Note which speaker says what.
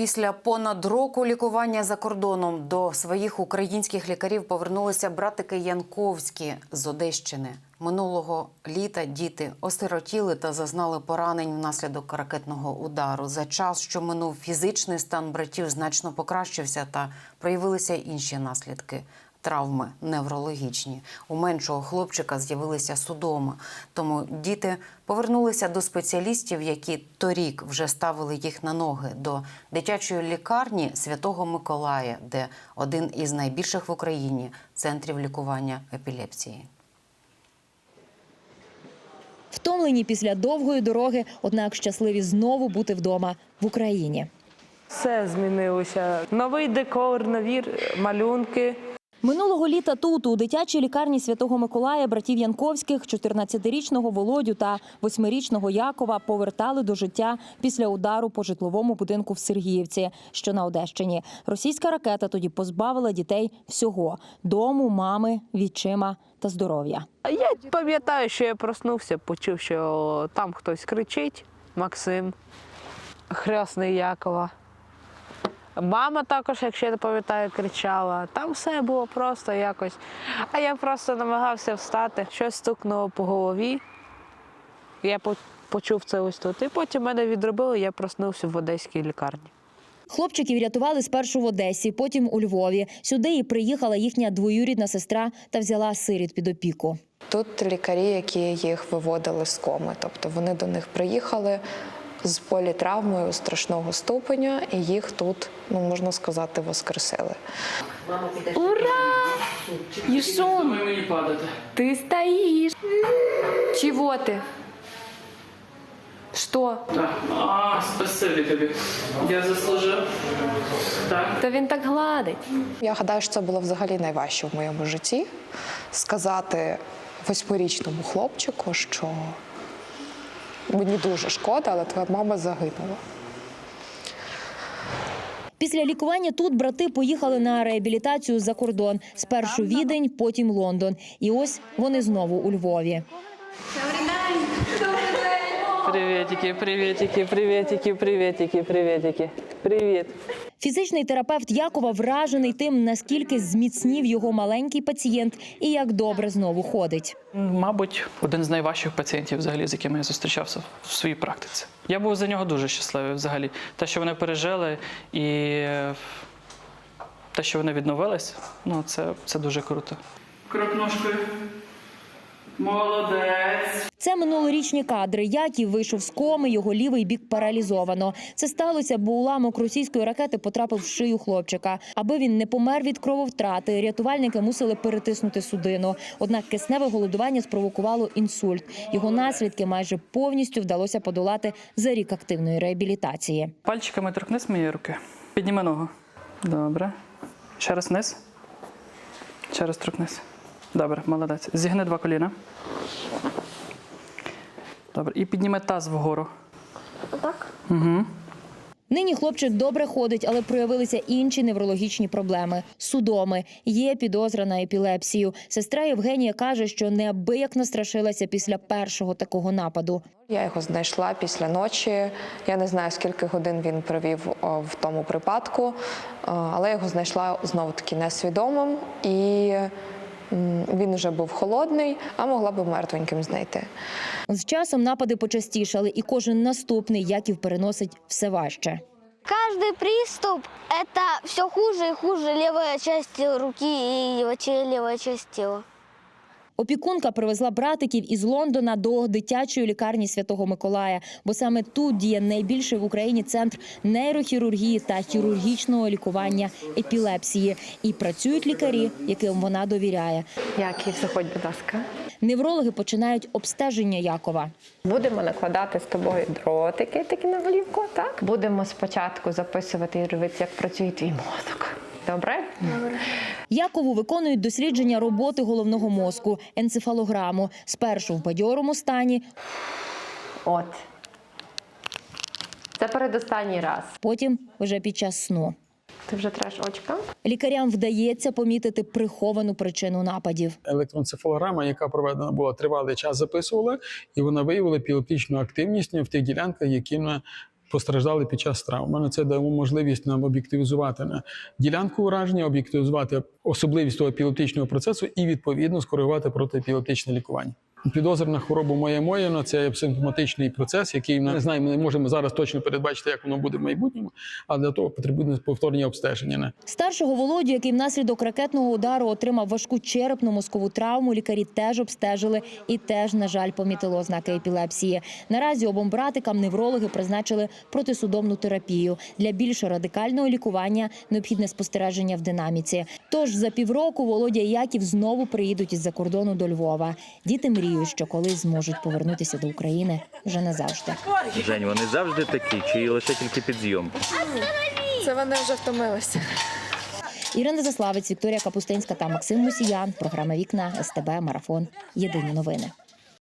Speaker 1: Після понад року лікування за кордоном до своїх українських лікарів повернулися братики Янковські з Одещини. Минулого літа діти осиротіли та зазнали поранень внаслідок ракетного удару. За час, що минув фізичний стан братів, значно покращився та проявилися інші наслідки. Травми неврологічні. У меншого хлопчика з'явилися судоми. Тому діти повернулися до спеціалістів, які торік вже ставили їх на ноги до дитячої лікарні Святого Миколая, де один із найбільших в Україні центрів лікування епілепсії.
Speaker 2: Втомлені після довгої дороги, однак щасливі знову бути вдома в Україні.
Speaker 3: Все змінилося. Новий декор, нові малюнки.
Speaker 2: Минулого літа тут, у дитячій лікарні Святого Миколая, братів Янковських, 14-річного Володю та 8-річного Якова повертали до життя після удару по житловому будинку в Сергіївці, що на Одещині. Російська ракета тоді позбавила дітей всього – дому, мами, відчима та здоров'я.
Speaker 3: Я пам'ятаю, що я проснувся, почув, що там хтось кричить. Максим, хресний Якова. Мама також, якщо я не пам'ятаю, кричала. Там все було просто якось. А я просто намагався встати, щось стукнуло по голові. Я почув це ось тут. І потім мене відробили, я проснувся в одеській лікарні.
Speaker 2: Хлопчиків рятували спершу в Одесі, потім у Львові. Сюди і приїхала їхня двоюрідна сестра та взяла сиріт під опіку.
Speaker 4: Тут лікарі, які їх виводили з коми, тобто вони до них приїхали з політравмою страшного ступеня, і їх тут, ну можна сказати, воскресили.
Speaker 5: Мені падати.
Speaker 6: ты стоишь. Чего ты? Что?
Speaker 5: А, спасибі тобі. Я заслужив. Так.
Speaker 6: Та він так гладить.
Speaker 4: Я гадаю, що це було взагалі найважче в моєму житті сказати восьмирічному хлопчику, що мені дуже шкода, але твоя мама загинула.
Speaker 2: Після лікування тут брати поїхали на реабілітацію за кордон. Спершу Відень, потім Лондон. І ось вони знову у Львові.
Speaker 3: Привітики, привітики, привітики, привітики, привітики. Привіт.
Speaker 2: Фізичний терапевт Якова вражений тим, наскільки зміцнів його маленький пацієнт і як добре знову ходить.
Speaker 5: Мабуть, один з найважчих пацієнтів, взагалі, з якими я зустрічався в своїй практиці. Я був за нього дуже щасливий взагалі. Те, що вони пережили, і е, те, що вони відновились, ну це, це дуже круто. Крок ножкою. Молодець.
Speaker 2: Це минулорічні кадри. Яків вийшов з коми, його лівий бік паралізовано. Це сталося, бо уламок російської ракети потрапив в шию хлопчика. Аби він не помер від крововтрати, рятувальники мусили перетиснути судину. Однак кисневе голодування спровокувало інсульт. Його наслідки майже повністю вдалося подолати за рік активної реабілітації.
Speaker 5: Пальчиками торкнись моєї руки. Підніми ногу. Добре. Ще раз вниз. Ще раз торкнись. Добре, молодець. Зігни два коліна. Добре. І підніми таз вгору.
Speaker 2: Нині хлопчик добре ходить, але проявилися інші неврологічні проблеми. Судоми є підозра на епілепсію. Сестра Євгенія каже, що неабияк настрашилася після першого такого нападу.
Speaker 4: Я його знайшла після ночі. Я не знаю, скільки годин він провів в тому припадку, е, але я його знайшла знову таки несвідомим, і він вже був холодний, а могла б мертвеньким знайти.
Speaker 2: З часом напади почастішали, і кожен наступний Яків переносить все важче.
Speaker 7: Каждый приступ – это все хуже и хуже левая часть руки и вообще левая часть тела.
Speaker 2: Опікунка привезла братиків із Лондона до дитячої лікарні Святого Миколая, бо саме тут діє найбільший в Україні центр нейрохірургії та хірургічного лікування епілепсії. І працюють лікарі, яким вона довіряє.
Speaker 8: Яків, заходь, будь ласка.
Speaker 2: Неврологи починають обстеження Якова.
Speaker 8: Будемо накладати з тобою дротики такі на голівку, так? Будемо спочатку записувати і як працює твій мозок. Добре?
Speaker 2: Якову виконують дослідження роботи головного мозку, енцефалограму. Спершу в бадьорому стані,
Speaker 8: От. Це передостанній раз.
Speaker 2: потім вже під час сну.
Speaker 8: Ти вже треш очка.
Speaker 2: Лікарям вдається помітити приховану причину нападів.
Speaker 9: електроенцефалограма, яка проведена була тривалий час, записувала, і вона виявила епілептичну активність в тих ділянках, які постраждали під час травм. Мене це дало можливість нам об'єктивізувати на ділянку ураження, об'єктивізувати особливість того епілептичного процесу і відповідно скоригувати протиепілептичне лікування. Підозрена хвороба моя моєно це симптоматичний процес, який ми не знаємо, не можемо зараз точно передбачити, як воно буде в майбутньому, але для того потрібне повторні обстеження.
Speaker 2: Старшого Володю, який внаслідок ракетного удару отримав важку черепно-мозкову травму, лікарі теж обстежили і теж, на жаль, помітили ознаки епілепсії. Наразі обом братикам неврологи призначили протисудомну терапію. Для більш радикального лікування необхідне спостереження в динаміці. Тож за півроку Володя і Яків знову приїдуть із-за кордону до Львова. Діти мріють, що колись зможуть повернутися до України вже назавжди.
Speaker 10: Жень, вони завжди такі, чи лише тільки під зйомку?
Speaker 4: Це вони вже втомилися.
Speaker 2: Ірина Заславець, Вікторія Капустинська та Максим Мусіян. Програма Вікна СТБ Марафон. Єдині новини.